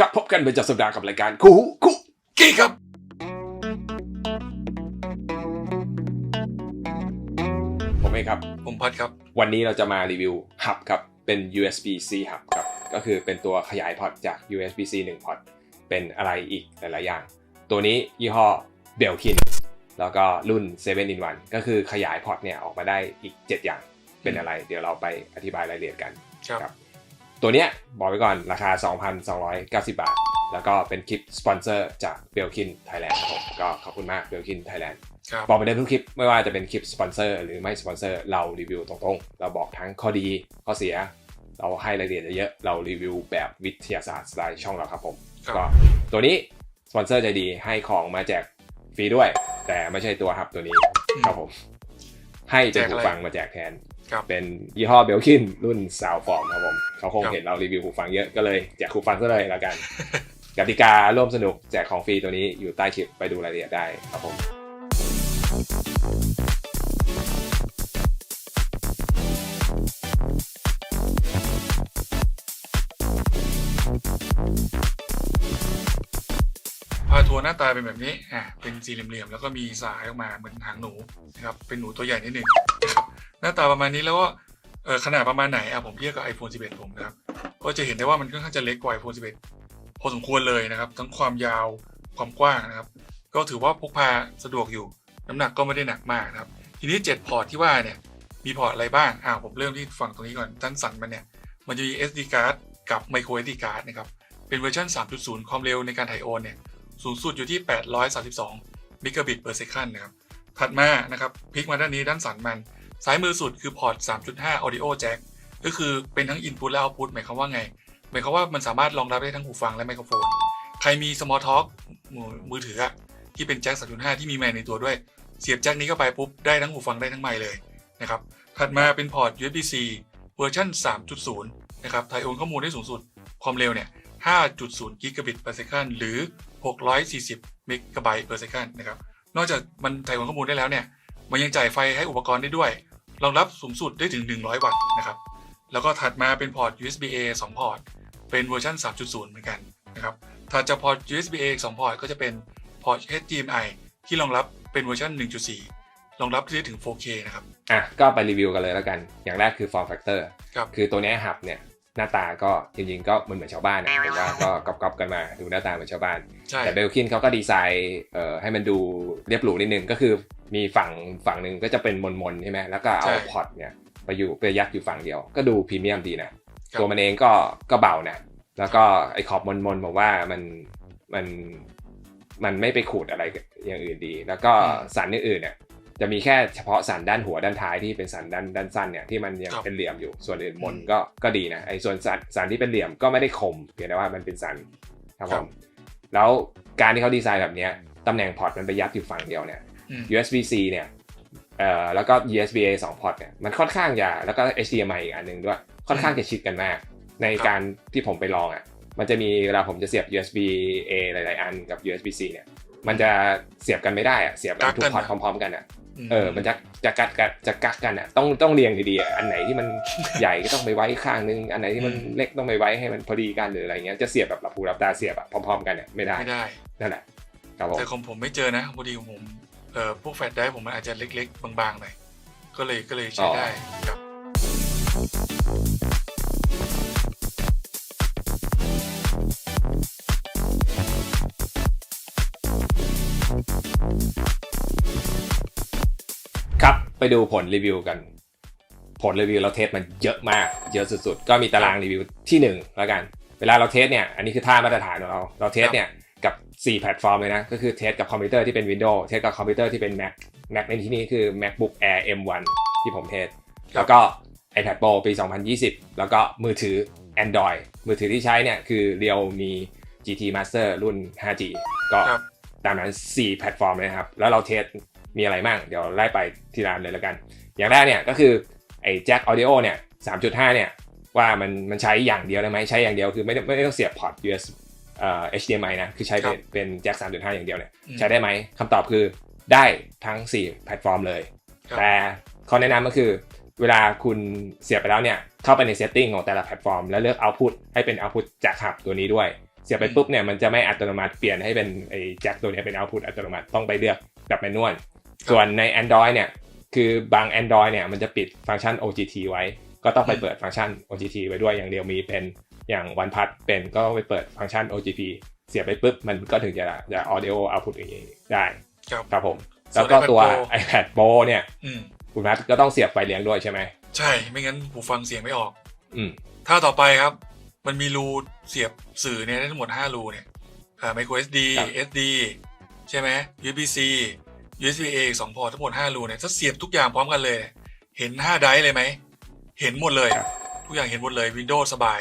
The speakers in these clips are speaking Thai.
ครับพบกันเป็นจัดสัปดาห์กับรายการคู่หูคู่กี้ครับ ผมเองครับ ผมพัดครับ วันนี้เราจะมารีวิวหับครับ เป็น USB-C หับครับ ก็คือเป็นตัวขยายพอร์ตจาก USB-C 1พอร์ตเป็นอะไรอีกหลาย ๆ อย่าง ตัวนี้ยี่ห้อเบลคินแล้วก็รุ่น7 in 1ก็คือขยายพอร์ตเนี่ยออกมาได้อีก 7 อย่างเป็นอะไร เดี๋ยวเราไปอธิบายรายละเอียดกันครับครับ ตัวเนี้ยบอกไว้ก่อนราคา 2,290 บาท แล้วก็เป็นคลิปสปอนเซอร์จากเบลคินไทยแลนด์ครับผมก็ขอบคุณมากเบลคินไทยแลนด์ครับบอกไปได้ทุกคลิปไม่ว่าจะเป็นคลิปสปอนเซอร์หรือไม่สปอนเซอร์เรารีวิวตรงๆ เราบอกทั้งข้อดีข้อเสีย เราให้รายละเอียดเยอะๆเรารีวิวแบบวิทยาศาสตร์สไตล์ช่องเราครับผมครับก็ตัวนี้สปอนเซอร์ใจดีให้ของมาแจกฟรีด้วย แต่ไม่ใช่ตัวฮับตัวนี้ครับผม ให้เป็นหูฟังมาแจกแทนครับ เป็นยี่ห้อเบลคินรุ่นซาวฟอร์มครับผมเขาคงครับเห็นเรารีวิวหูฟังเยอะก็เลยแจกหูฟังซะเลยละกันกติการ่วมสนุกแจกของฟรีตัวนี้อยู่ใต้คลิปไปดูรายละเอียดได้ครับผมพาทัวร์หน้าตาเป็นแบบนี้อ่าเป็นสี่เหลี่ยมๆแล้วก็มีสายออกมาเหมือนหางหนูนะครับเป็นหนูตัวใหญ่นิดหนึ่ง หน้าตาประมาณนี้แล้วก็เออขนาดประมาณไหนอะผมเทียบกับ iPhone 11 ผมนะครับ ก็จะเห็นได้ว่ามันค่อนข้างจะเล็กกว่า iPhone 11 พอสมควรเลยนะครับ ทั้งความยาวความกว้างนะครับ ก็ถือว่าพกพาสะดวกอยู่ น้ำหนักก็ไม่ได้หนักมากนะครับ ทีนี้ 7 พอร์ตที่ว่าเนี่ยมีพอร์ตอะไรบ้างอ่าผมเริ่มที่ฝั่งตรงนี้ก่อนด้านสั่นมันเนี่ยมันจะมี SD card กับ micro SD card นะครับเป็นเวอร์ชัน3.0 ความเร็วในการถ่ายโอนเนี่ยสูงสุดอยู่ที่ 832มิกะบิต per second นะครับถัดมานะครับพลิกมาด้านนี้ด้านสันมัน ซ้ายมือสุดคือพอร์ต 3.5 audio jack ก็คือเป็นทั้ง input และ output หมายความว่าไง หมายความว่ามันสามารถรองรับได้ทั้งหูฟังและไมโครโฟน ใครมี small talk มือมือถืออะที่เป็นแจ็ค 3.5 ที่มีไมค์ในตัวด้วย เสียบแจ็คนี้เข้าไปปุ๊บ ได้ทั้งหูฟังได้ทั้งไมค์เลยนะครับ ถัดมาเป็นพอร์ต USB-C เวอร์ชัน3.0 นะครับ ถ่ายโอนข้อมูลได้สูงสุด ความเร็วเนี่ย 5.0 กิกะบิต per second หรือ 640 เมกะไบต์ per second นะครับ นอกจากมันถ่ายโอนข้อมูลได้แล้วเนี่ย มันยังจ่ายไฟให้อุปกรณ์ได้ด้วย รองรับสูงสุดได้ถึง 100 วัตต์นะครับ แล้วก็ถัดมาเป็นพอร์ต USB A 2 พอร์ต เป็นเวอร์ชัน3.0 เหมือนกันนะครับถัดจากพอร์ต USB A 2 พอร์ตก็จะเป็นพอร์ต HDMI ที่รองรับเป็นเวอร์ชัน1.4 รองรับได้ถึง 4K นะครับ อะก็ไปรีวิวกันเลยแล้วกัน อย่างแรกคือ form factor ครับ คือตัวเนี้ยหับเนี่ย หน้าตาก็จริงๆก็เหมือนเหมือนชาวบ้านนะผมว่าก็ก๊อปๆกันมาดูหน้าตาเหมือนชาวบ้านใช่แต่เบลคินเขาก็ดีไซน์เอ่อให้มันดูเรียบหรูนิดนึงก็คือมีฝั่งฝั่งหนึ่งก็จะเป็นมนๆใช่ไหมแล้วก็เอาใช่พอร์ตเนี่ยไปอยู่ไปยัดอยู่ฝั่งเดียว ก็ดูพรีเมียมดีนะครับตัวมันเองก็ก็เบานะแล้วก็ไอ้ขอบมนๆผมว่ามันมันมันไม่ไปขูดอะไรอย่างอื่นดี แล้วก็สันอื่นๆเนี่ย จะมีแค่เฉพาะสันด้านหัวด้านท้ายที่เป็นสันด้านด้านสั้นเนี่ยที่มันยังครับเป็นเหลี่ยมอยู่ส่วนอื่นมนอืมก็ก็ดีนะไอ้ส่วนสันสันที่เป็นเหลี่ยมก็ไม่ได้คมเพียงแต่ว่ามันเป็นสันครับคผรับมแล้วการที่เขาดีไซน์แบบเนี้ยตำแหน่งพอร์ตมันไปยัดอยู่ฝั่งเดียวเนี่ยอืม USB-C เนี่ยเอ่อแล้วก็ USB-A 2พอร์ตเนี่ยมันค่อนข้างจะแล้วก็ HDMI อีกอันหนึ่งด้วยค่อนข้างจะชิดกันมาก ในการที่ผมไปลองอะมันจะมีเวลาผมจะเสียบ USB-A หลาย ๆ อันกับ USB-C เนี่ย มันจะเสียบกันไม่ได้อะเสียบกันทุกพอร์ตพร้อม ๆ กันอะ เออมันจะจะกัดกันจะกักกันอะต้องต้องเรียงดีๆอะอันไหนที่มันใหญ่ก็ต้องไปไว้ข้างนึง อันไหนที่มันอืมเล็กต้องไปไว้ให้มันพอดีกันหรืออะไรเงี้ยจะเสียบแบบหลับหูหลับตาเสียบแบบพร้อมๆกันเนี่ยไม่ได้ไม่ได้นั่นแหละครับผมแต่ของผมไม่เจอนะพอดีของผมเอ่อพวกแฟลชไดรฟ์ผมมันอาจจะเล็กๆ บางๆหน่อยก็เลยก็เลยใช้ได้ครับ ไปดูผลรีวิวกัน ผลรีวิวเราเทสมันเยอะมาก เยอะสุดๆ ก็มีตารางรีวิวที่หนึ่งแล้วกัน เวลาเราเทสเนี่ย อันนี้คือท่ามาตรฐานของเรา เราเทสเนี่ยกับ 4 แพลตฟอร์มเลยนะ ก็คือเทสกับคอมพิวเตอร์ที่เป็น Windows เทสกับคอมพิวเตอร์ที่เป็น Mac Mac ในที่นี้คือ MacBook Air M1 ที่ผมเทส แล้วก็ iPad Pro ปี 2020 แล้วก็มือถือ Android มือถือที่ใช้เนี่ยคือ Realme GT Master รุ่น 5G ก็ครับตามนั้น 4 แพลตฟอร์มเลยนะครับ แล้วเราเทส มีอะไรบ้างเดี๋ยวไล่ไปทีละอันเลยแล้วกัน อย่างแรกเนี่ยก็คือไอ้แจ็คออดิโอเนี่ย3.5เนี่ยว่ามันมันใช้อย่างเดียวได้ไหมใช้อย่างเดียวคือไม่ได้ไม่ได้ต้องเสียบพอร์ต US เอ่อ HDMI นะคือใช้เป็นเป็นแจ็ค3.5อย่างเดียวเนี่ยอืมใช้ได้ไหมคำตอบคือได้ทั้ง 4 แพลตฟอร์มเลยครับแต่ข้อแนะนำก็คือ เวลาคุณเสียบไปแล้วเนี่ยเข้าไปใน setting ของแต่ละแพลตฟอร์ม แล้วเลือก output ให้เป็น output จากหับตัวนี้ด้วย เสียบไปปุ๊บเนี่ยมันจะไม่อัตโนมัติเปลี่ยนให้เป็นไอ้แจ็คตัวเนี้ยเป็นเอาพุตอัตโนมัติต้องไปเลือกแบบแมนนวล ส่วนใน Android เนี่ย คือบาง Android เนี่ยมันจะปิดฟังก์ชัน OGT ไว้ ก็ต้องไปเปิดฟังก์ชัน OGT ไว้ด้วยอย่างเดียวมีเป็นอย่าง OnePlus เป็นก็ไปเปิดฟังก์ชัน OGT เสียบไปปุ๊บมันก็ถึงจะจะ audio output อย่างนี้ได้ครับครับผมส่แล้ววนก็ตัว iPad Pro iPad Pro เนี่ยอืมคุณพัทก็ต้องเสียบไฟเลี้ยงด้วยใช่ไหมใช่ไม่งั้นหูฟังเสียงไม่ออก อืมถ้าต่อไปครับ มันมีรูเสียบสื่อเนี่ยได้ทั้งหมด 5 รูเนี่ยอ่า micro SD ครับ SD ใช่ไหม USB C USB A อีกสองพอร์ตทั้งหมด5รูเนี่ยถ้าเสียบทุกอย่างพร้อมกันเลย เห็น5ไดรฟ์เลยไหม เห็นหมดเลยครับทุกอย่างเห็นหมดเลย Windows สบาย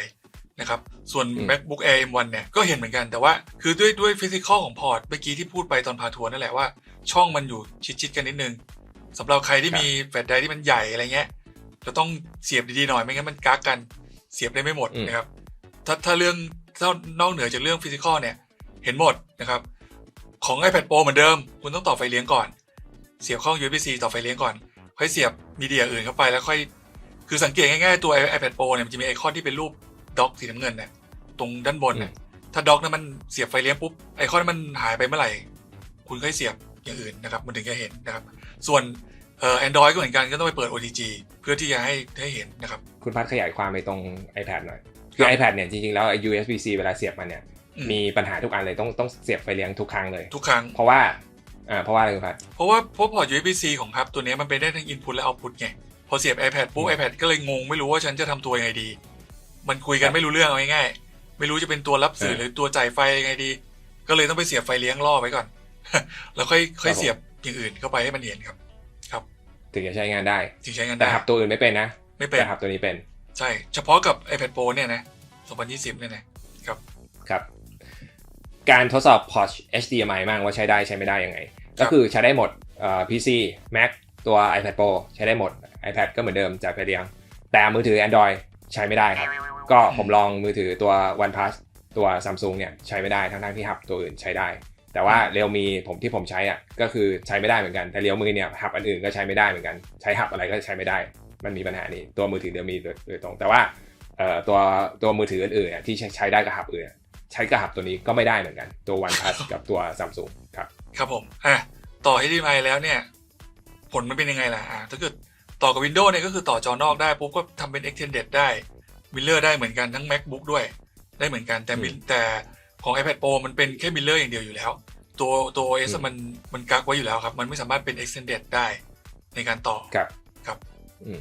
นะครับ ส่วนอืม MacBook Air M1 เนี่ยก็เห็นเหมือนกันแต่ว่า คือด้วยด้วยฟิสิกอลของพอร์ตเมื่อกี้ที่พูดไปตอนพาทัวร์นั่นแหละว่า ช่องมันอยู่ชิดๆกันนิดนึงสำหรับใครที่มีแฟลชไดรฟ์ที่มันใหญ่อะไรเงี้ยจะต้องเสียบดีๆหน่อยไม่งั้นมันกักกันเสียบได้ไม่หมดอืมนะครับถ้าถ้าเรื่องถ้านอกเหนือจากเรื่องฟิสิกอลเนี่ยเห็นหมดนะครับ ของ iPad Pro เหมือนเดิม คุณต้องต่อไฟเลี้ยงก่อน เสียบเข้า USB-C ต่อไฟเลี้ยงก่อน ค่อยเสียบมีเดียอื่นเข้าไปแล้วค่อย คือสังเกตง่ายๆตัว iPad Pro เนี่ยมันจะมีไอคอนที่เป็นรูปด็อกสีน้ำเงินเนี่ยตรงด้านบนเนี่ยถ้าด็อกนั้นมันเสียบไฟเลี้ยงปุ๊บไอคอนนั้นมันหายไปเมื่อไหร่ คุณค่อยเสียบอย่างอื่นนะครับมันถึงจะเห็นนะครับ ส่วนเอ่อ Android ก็เหมือนกันก็ต้องไปเปิด OTG เพื่อที่จะให้ให้เห็นนะครับ คุณพัทขยายความไปตรง iPad หน่อยคือครับ iPad เนี่ยจริงๆแล้วไอ้ USB-C เวลาเสียบมันเนี่ยอื มมีปัญหาทุกอันเลยต้องต้องเสียบไฟเลี้ยงทุกครั้งเลย ทุกครั้ง เพราะว่าอ่าเพราะว่าอะไรคุณพัทเพราะว่าเพราะพอร์ต USB-C ของพับตัวเนี้ยมันเป็นได้ทั้ง input และ output ไงพอเสียบ iPad ปุ๊บอืม iPad ก็เลยงงไม่รู้ว่าฉันจะทำตัวยังไงดี มันคุยกันไม่รู้เรื่องเอาง่ายๆไม่รู้จะเป็นตัวรับสื่อเออหรือตัวจ่ายไฟยังไงดี ก็เลยต้องไปเสียบไฟเลี้ยงล่อไว้ก่อน แล้วค่อยค่อยครับผมเสียบอย่างอื่นเข้าไปให้มันเห็นครับ ครับ ถึงจะใช้งานได้ถึงใช้งานแต่ได้หับตัวอื่นไม่เป็นนะ ไม่เป็นแต่หับตัวนี้เป็น ใช่ เฉพาะกับ iPad Pro เนี่ยนะ2020เนี่ยนะครับ ครับ การทดสอบพอร์ต HDMI มั่งว่าใช้ได้ใช้ไม่ได้ยังไงครัก็บคือใช้ได้หมดเอ่อ PC Mac ตัว iPad Pro ใช้ได้หมด iPad ก็เหมือนเดิมจ่ายไฟเลี้ยง แต่มือถือ Android ใช้ไม่ได้ครับ ก็ผมลองมือถือตัว OnePlus ตัว Samsung เนี่ยใช้ไม่ได้ทั้งๆที่หับตัวอื่นใช้ได้ แต่ว่าเรียวมีผมที่ผมใช้อะก็คือใช้ไม่ได้เหมือนกันแต่เรียวมือเนี่ยหับอันอื่นก็ใช้ไม่ได้เหมือนกันใช้หับอะไรก็ใช้ไม่ได้ มันมีปัญหานี้ตัวมือถือเรียวมีโดยโดยตรง แต่ว่าเอ่อตัวตัวมือถืออื่นๆอะที่ใช้ใช้ได้กับหับอื่นอะ ใช้กับหับตัวนี้ก็ไม่ได้เหมือนกัน ตัว OnePlus กับตัว Samsung ครับ ครับผมอะต่อ HDMI แล้วเนี่ย ผลมันเป็นยังไงล่ะอะถ้าเกิดต่อกับ Windows เนี่ยก็คือต่อจอนอกได้ปุ๊บก็ทำเป็น Extended ได้ Miller ได้เหมือนกันทั้ง MacBook ด้วย ได้เหมือนกันแต่อืม Mil- แต่ของ iPad Pro มันเป็นแค่ Miller อย่างเดียวอยู่แล้ว ตัวตัว OS อืมมันมันกักไว้อยู่แล้วครับ มันไม่สามารถเป็น Extended ได้ในการต่อครับครับอืม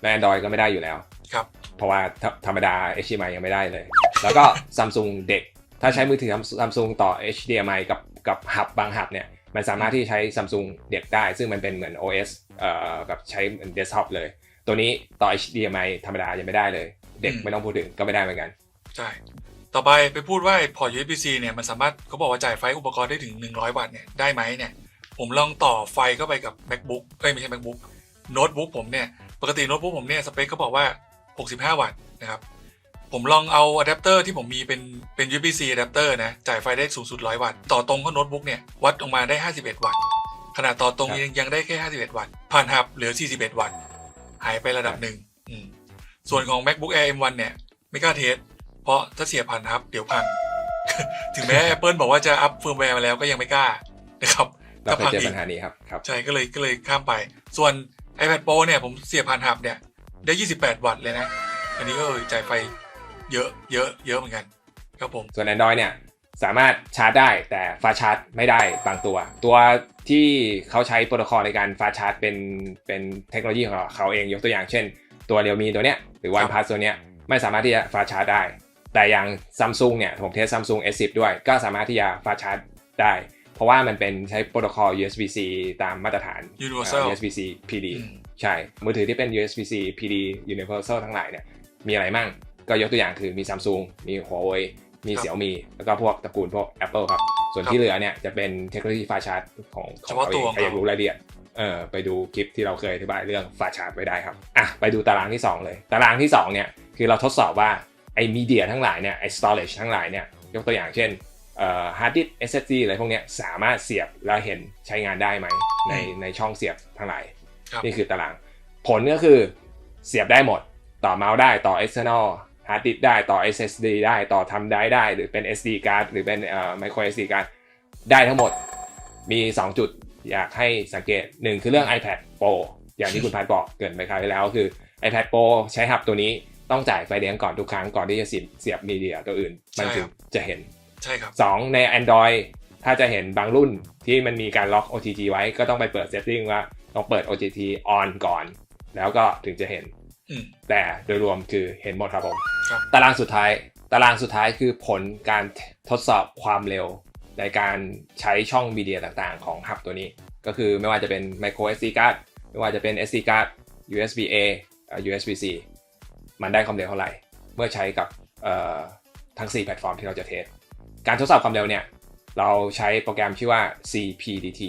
และ Android ก็ไม่ได้อยู่แล้วครับ เพราะว่าธรธรรมดา HDMI ยังไม่ได้เลย แล้วก็ Samsung เด็ก ถ้าใช้มือถือ Samsung ต่อ HDMI กับกับหับบางหับเนี่ยมันสามารถที่จะใช้ Samsung เด็กได้ ซึ่งมันเป็นเหมือน OS เอ่อกับใช้เหมือน desktop เลย ตัวนี้ต่อ HDMI ธรรมดายังไม่ได้เลย เด็กอืมไม่ต้องพูดถึงก็ไม่ได้เหมือนกัน ใช่ ต่อไปไปพูดว่าไอ้พอร์ต USB-C เนี่ยมันสามารถเขาบอกว่าจ่ายไฟอุปกรณ์ได้ถึง 100 วัตต์เนี่ยได้ไหมเนี่ยผมลองต่อไฟเข้าไปกับ MacBook เอ้ยไม่ใช่ MacBook โน้ตบุ๊กผมเนี่ย ปกติโน้ตบุ๊กผมเนี่ย สเปคเขาบอกว่า 65 วัตต์นะครับ ผมลองเอาอะแดปเตอร์ที่ผมมีเป็นเป็น USB-C อะแดปเตอร์นะ จ่ายไฟได้สูงสุด 100 วัตต์ ต่อตรงเข้าโน้ตบุ๊กเนี่ย วัดออกมาได้ 51 วัตต์ ขนาดต่อตรงครับยังยังได้แค่ 51 วัตต์ ผ่านหับเหลือ 41 วัตต์ หายไประดับหนึ่งอืมส่วนของ MacBook Air M1 เนี่ย ไม่กล้าเทส เพราะถ้าเสียบผ่านฮับเดี๋ยวพัง ถึงแม้ Apple บอกว่าจะอัพเฟิร์มแวร์มาแล้วก็ยังไม่กล้านะครับเราถ้าเคยพังเจออีปักญหานี้ครับครับ ใช่ก็เลยก็เลยข้ามไป ส่วน iPad Pro เนี่ยผมเสียบผ่านฮับเนี่ยได้ 28 วัตต์เลยนะ อันนี้ก็เออจ่ายไฟ เยอะเยอะเยอะเหมือนกันครับผม ส่วน Android เนี่ยสามารถชาร์จได้แต่ฟาชาร์จไม่ได้บางตัว ตัวที่เขาใช้โปรโตคอลในการฟาชาร์จเป็นเป็นเทคโนโลยีของเขาเองยกตัวอย่างเช่น ตัวเรียวมีตัวเนี้ยหรือ OnePlus ตัวเนี้ยไม่สามารถที่จะฟาชาร์จได้ แต่อย่าง Samsung เนี่ยผมเทส Samsung S10 ด้วยก็สามารถที่จะฟาชาร์จได้ เพราะว่ามันเป็นใช้โปรโตคอล USB-C ตามมาตรฐาน Universal เอ่อ USB-C PD อืมใช่ มือถือที่เป็น USB-C PD Universal ทั้งหลายเนี่ยมีอะไรมั่ง ก็ยกตัวอย่างคือมี Samsung มี Huawei มีครับเสี่ยวมีแล้วก็พวกตระกูลพวก Apple ครับ ส่วนครับที่เหลือเนี่ยจะเป็นเทคโนโลยีฟาชาร์จของขเฉองพาะเขาตัเอวงใครอยากรู้รายละเอียดเออไปดูคลิปที่เราเคยอธิบายเรื่องฟาชาร์จไว้ได้ครับอะไปดูตารางที่ 2 เลย ตารางที่ 2 เนี่ยคือเราทดสอบว่าไอ้มีเดียทั้งหลายเนี่ยไอ้ storage ทั้งหลายเนี่ยยกตัวอย่างเช่นเอ่อ hard disk SSD อะไรพวกเนี้ยสามารถเสียบแล้วเห็นใช้งานได้ไหมในในช่องเสียบทั้งหลายครับนี่คือตาราง ผลก็คือเสียบได้หมด ต่อเมาส์ได้ต่อ external ฮาร์ดดิสได้ต่อ SSD ได้ต่อทำได้ได้ หรือเป็น SD card หรือเป็นเอ่อ micro SD card ได้ทั้งหมดมี 2 จุดอยากให้สังเกต 1 คือเรื่อง iPad Pro อย่างที่คุณพัดบอกเกรินไปคราวที่แล้วคือ iPad Pro ใช้หับตัวนี้ต้องจ่ายไฟแดงก่อนทุกครั้งก่อนที่จะเสียบเสียบมีเดียตัวอื่น มันถึงจะเห็นใช่ครับ2ใน Android ถ้าจะเห็นบางรุ่นที่มันมีการล็อก OTG ไว้ก็ต้องไปเปิด setting ว่าต้องเปิด OTG on ก่อน แล้วก็ถึงจะเห็นอืม แต่โดยรวมคือเห็นหมดครับผมครับตารางสุดท้าย ตารางสุดท้ายคือผลการทดสอบความเร็ว ในการใช้ช่องมีเดียต่างๆ ของหับตัวนี้ ก็คือไม่ว่าจะเป็น micro SD card ไม่ว่าจะเป็น SD card USB A เอ่อ USB C มันได้ความเร็วเท่าไหร่ เมื่อใช้กับเอ่อทั้ง 4 แพลตฟอร์มที่เราจะเทส การทดสอบความเร็วเนี่ย เราใช้โปรแกรมชื่อว่า CPDT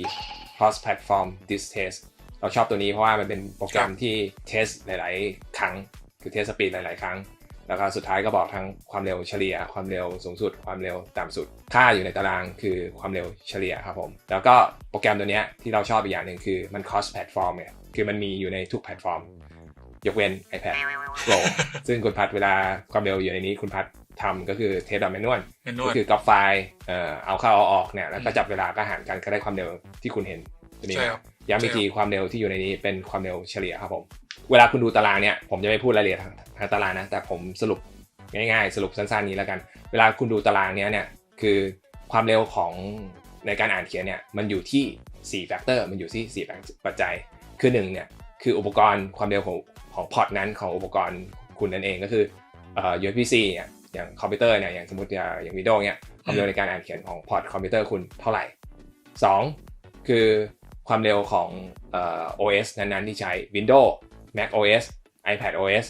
Cross Platform Disk Test เราชอบตัวนี้เพราะว่ามันเป็นโปรแกรมที่เทสหลาย ๆ ครั้ง คือเทสสปีดหลาย ๆ ครั้ง แล้วก็สุดท้ายก็บอกทั้งความเร็วเฉลี่ย ความเร็วสูงสุด ความเร็วต่ำสุด ค่าอยู่ในตารางคือความเร็วเฉลี่ยครับผม แล้วก็โปรแกรมตัวเนี้ยที่เราชอบอีกอย่างหนึ่งคือมัน cross platform เนี่ย คือมันมีอยู่ในทุกแพลตฟอร์ม ยกเว้น iPad Pro ซึ่งคุณพัดเวลาความเร็วอยู่ในนี้คุณพัดทำก็คือเทสแบบแมนนวลเมนนก็วลคือก๊อปไฟล์เอ่อเอาเข้าเอาออกเนี่ยแล้วก็จับเวลาก็หารกันก็ได้ความเร็วที่คุณเห็นตัวนี้ใช่ครับ ย้ำอีกใช่ครับทีความเร็วที่อยู่ในนี้เป็นความเร็วเฉลี่ยครับผม เวลาคุณดูตารางเนี่ยผมจะไม่พูดรายละเอียดทางทางตารางนะ แต่ผมสรุปง่ายๆ สรุปสั้นๆนี้แล้วกัน เวลาคุณดูตารางเนี้ยเนี่ยคือความเร็วของในการอ่านเขียนเนี่ยมันอยู่ที่ 4 แฟกเตอร์ มันอยู่ที่ 4 ปัจจัย คือหนึ่งเนี่ยคืออุปกรณ์ความเร็วของของพอร์ตนั้นของอุปกรณ์คุณนั่นเองก็คือเอ่อ USB-C เนี่ยอย่างคอมพิวเตอร์เนี่ยอย่างสมมติอย่างอย่างวิดีโอเนี่ยความเร็วในการอ่านเขียนของพอร์ตคอมพิวเตอร์คุณเท่าไหร่สองคือ ความเร็วของเอ่อ OS นั้นๆ ที่ใช้ Windows Mac OS iPad OS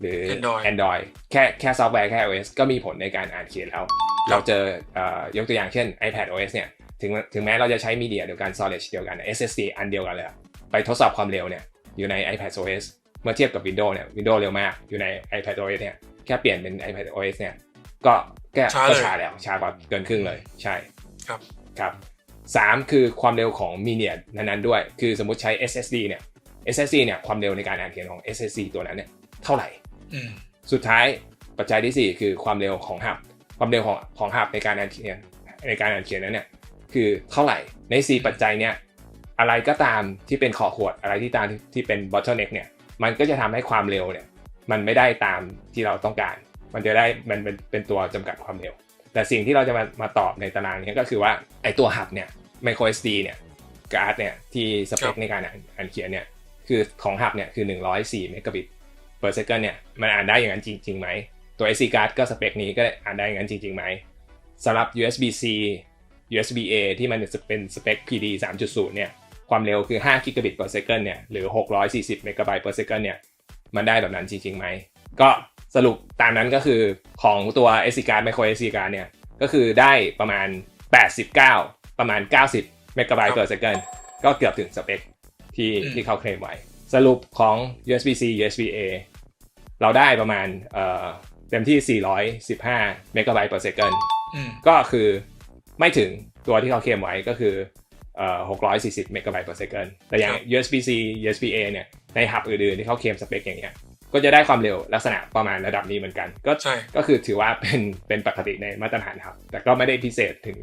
หรือ Android Android แค่แค่ซอฟต์แวร์แค่ OS ก็มีผลในการอ่านเขียนแล้ว เราเจอเอ่อยกตัวอย่างเช่น iPad OS เนี่ยถึงถึงแม้เราจะใช้มีเดียเดียวกัน storage เดียวกัน SSD อันเดียวกันเลยอะไปทดสอบความเร็วเนี่ยอยู่ใน iPad OS เมื่อเทียบกับ Windows เนี่ย Windows เร็วมากอยู่ใน iPad OS เนี่ยแค่เปลี่ยนเป็น iPad OS เนี่ยก็แก้ช้าก็เลยช้าแล้วช้ากว่าเกินครึ่งเลยใช่ครับครับ สามคือความเร็วของมีเดียนั้นๆด้วย คือสมมุติใช้ SSD เนี่ย SSD เนี่ยความเร็วในการอ่านเขียนของ SSD ตัวนั้นเนี่ยเท่าไหร่อืมสุดท้ายปัจจัยที่ 4 คือความเร็วของหับความเร็วของของหับในการอ่านเขียนในการอ่านเขียนนั้นเนี่ยคือเท่าไหร่ใน 4 ปัจจัยเนี่ยอะไรก็ตามที่เป็นขอขวดอะไรที่ตามที่ที่เป็น bottleneck เนี่ยมันก็จะทำให้ความเร็วเนี่ยมันไม่ได้ตามที่เราต้องการ มันจะได้มันเป็นเป็นตัวจำกัดความเร็ว แต่สิ่งที่เราจะมามาตอบในตารางเนี้ก็คือว่าไอตัวหับเนี่ย micro SD เนี่ยการ์ดเนี่ยที่สเปครัคบในการอ่านอ่านเขียนเนี่ยคือของหับเนี่ยคือ 104เมกะบิต per second เนี่ยมันอ่านได้อย่างนั้นจริงๆไหมตัว SD card ก็สเปคนี้ก็อ่านได้อย่างนั้นจริงๆไหมสำหรับ USB-C USB A ที่มันเป็นสเปค PD 3.0 เนี่ยความเร็วคือ5 gigabit per second เนี่ยหรือ 640 megabyte per second เนี่ยมันได้แบบนั้นจริงๆไหม ก็สรุปตามนั้นก็คือของตัว SD card micro SD card เนี่ยก็คือได้ประมาณ 89 ประมาณ 90 megabyte per second ก็เกือบถึงสเปคที่อืมที่เขาเคลมไว้ สรุปของ USB-C USB A เราได้ประมาณเอ่อเต็มที่ 415 megabyte per second อืมก็คือไม่ถึงตัวที่เขาเคลมไว้ก็คือเอ่อ640 megabyte per second แต่อย่างครับ USB-C USB-A เนี่ย ในหับอื่นๆที่เขาเคลมสเปคอย่างเงี้ย ก็จะได้ความเร็วลักษณะประมาณระดับนี้เหมือนกัน ก็ใช่ก็คือถือว่าเป็นเป็นปกติในมาตรฐานครับ แต่ก็ไม่ได้พิเศษถึง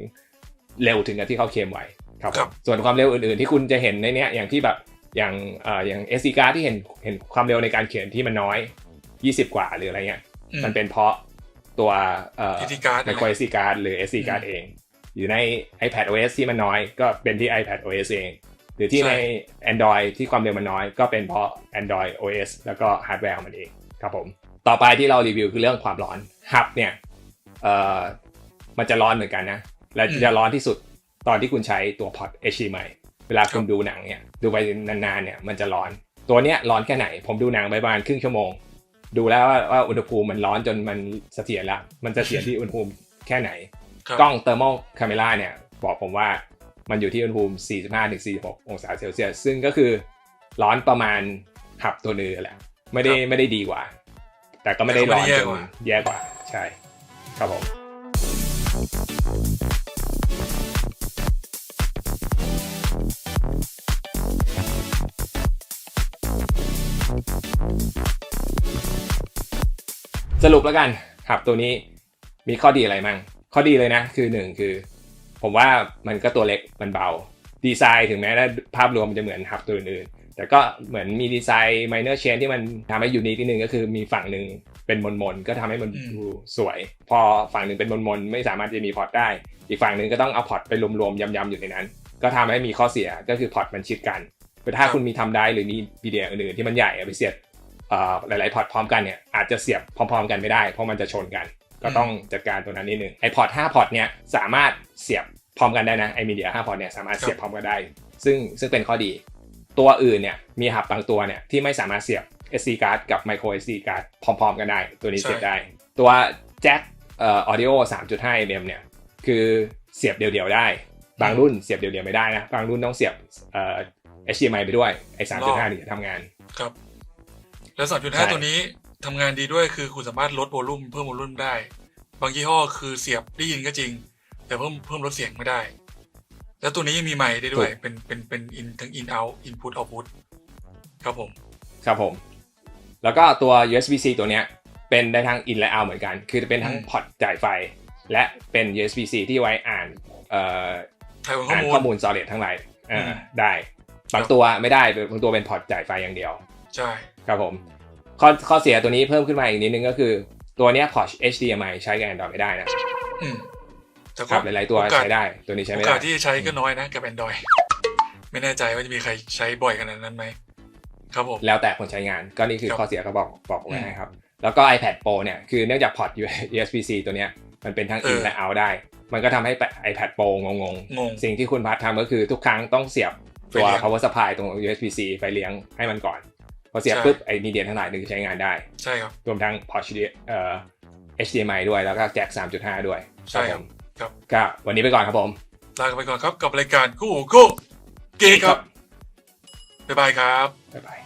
เร็วถึงกับที่เขาเคลมไว้ครับผมครับส่วนความเร็วอื่นๆที่คุณจะเห็นในเนี้ยอย่างที่แบบอย่างเอ่ออย่าง SD card ที่เห็นเห็นความเร็วในการเขียนที่มันน้อย 20 กว่าหรืออะไรเงี้ยอืมมันเป็นเพราะตัวเอ่อ SD card ไมโคร SD card หรือ SD card เอง อยู่ใน iPad OS ที่มันน้อยก็เป็นที่ iPad OS เอง หรือที่ใช่ใน Android ที่ความเร็วมันน้อย ก็เป็นเพราะ Android OS แล้วก็ฮาร์ดแวร์ของมันเองครับผมต่อไปที่เรารีวิวคือเรื่องความร้อนฮับเนี่ยเอ่อมันจะร้อนเหมือนกันนะ และอืมจะร้อนที่สุดตอนที่คุณใช้ตัวพอร์ต HDMI เวลาคุณดูหนังเนี่ยดูไปนานๆเนี่ยมันจะร้อน ตัวเนี้ยร้อนแค่ไหน ผมดูหนังไปประมาณครึ่งชั่วโมง ดูแล้วว่าว่าอุณหภูมิมันร้อนจนมันเสถียรแล้วมันจะเสถียรที่อุณหภูมิแค่ไหนครับกล้องเทอร์โมคาเมราเนี่ยบอกผมว่ามันอยู่ที่อุณหภูมิ 45-46 องศาเซลเซียส ซึ่งก็คือร้อนประมาณหับตัวเนือแหละ ไม่ได้ไม่ได้ดีกว่า แต่ก็ไม่ได้ร้อนจนแย่กว่า ใช่ ครับผม สสรุปแล้วกันหับตัวนี้มีข้อดีอะไรมั่งข้อดีเลยนะ คือหนึ่งคือ ผมว่ามันก็ตัวเล็กมันเบา ดีไซน์ถึงแม้ว่าภาพรวมมันจะเหมือนหับตัวอื่นๆแต่ก็เหมือนมีดีไซน์ minor change ที่มันทำให้ยูนิคนิดนึงก็คือมีฝั่งหนึ่งเป็นมนๆก็ทำให้มันอืมดูสวย พอฝั่งหนึ่งเป็นมนๆไม่สามารถจะมีพอร์ตได้ อีกฝั่งหนึ่งก็ต้องเอาพอร์ตไปรวมๆยำๆอยู่ในนั้น ก็ทำให้มีข้อเสียก็คือพอร์ตมันชิดกันแต่ถ้าคุณมีทำได้หรือมีวิดีโออื่นๆที่มันใหญ่เอาไปเสียบเอ่อ หลาย ๆ พอร์ตพร้อมกันเนี่ยอาจจะเสียบพร้อม ๆ กันไม่ได้ เพราะมันจะชนกัน ก็ต้องจัดการตัวนั้นนิดนึงไอพอร์ต5พอร์ตเนี่ยสามารถเสียบพร้อมกันได้นะไอมีเดีย5พอร์ตเนี่ยสามารถเสียบพร้อมกันได้ ซึ่งซึ่งเป็นข้อดี ตัวอื่นเนี่ยมีหับบางตัวเนี่ยที่ไม่สามารถเสียบ SD card กับ micro SD card พร้อม ๆ กันได้ ตัวนี้ใช่เสียบได้ ตัวแจ็คเอ่อ audio 3.5 mm เนี่ยคือเสียบเดี่ยวๆได้ บางรุ่นเสียบเดี่ยวๆไม่ได้นะบางรุ่นต้องเสียบเอ่อ HDMI ไปด้วยไอ้3.5ถึงจะทำงาน ครับ แล้วใช่3.5ตัวนี้ทำงานดีด้วยคือคุณสามารถลดโวลูมเพิ่มโวลูมได้ บางยี่ห้อคือเสียบได้ยินก็จริง แต่เพิ่มเพิ่มลดเสียงไม่ได้ แล้วตัวนี้ยังมีไมค์ได้ด้วย เป็นเป็นเป็นอินทั้งอินเอาอินพุตเอาพุตครับผม ครับผม แล้วก็ตัว USB-C ตัวเนี้ย เป็นได้ทั้ง in และ out เหมือนกัน คือจะเป็นทั้งอืม พอร์ตจ่ายไฟ และเป็น USB-C ที่ไว้อ่านเอ่อถ่ายข้ออ่านมูล ข้อมูล solid ทั้งหลายเอ่ออม ได้ บางตัวไม่ได้บางตัวเป็นพอร์ตจ่ายไฟอย่างเดียว ใช่ครับผมข้อข้อเสียตัวนี้เพิ่มขึ้นมาอีกนิดนึงก็คือ ตัวเนี้ยพอร์ต HDMI ใช้กับ Android ไม่ได้นะอืมแต่ครับหลายๆตัวโอกาสใช้ได้ตัวนี้ใช้โอไม่กาได้สที่จะใช้ก็น้อยนะกับ Android ไม่แน่ใจว่าจะมีใครใช้บ่อยขนาดนั้นไหมครับผมแล้วแต่คนใช้งานก็นี่คือครับข้อเสียเขาบอกบอกไว้อืมให้ครับ แล้วก็ iPad Pro เนี่ยคือเนื่องจากพอร์ต USB-C ตัวเนี้ยมันเป็นทั้ง in เออและ out ได้ มันก็ทำให้ iPad Pro งงงงๆสิ่งที่คุณพัดทำก็คือทุกครั้งต้องเสียบตัวไฟเลี้ยง power supply ตรง USB-C ไฟเลี้ยงให้มันก่อนพ อเสียบใช่ปุ๊บไอ้มีเดียทั้งหลายนึงใช้งานได้ ใช่ครับ รวมทั้งพอร์ตเอ่อ HDMI ด้วยแล้วก็แจ็ค3.5 ด้วย ใช่ผครับมครับก็วันนี้ไปก่อนครับผม ลากันไปก่อนครับกับรายการกู้กู้เกย์ครับ บ๊ายบายครับ บ๊ายบาย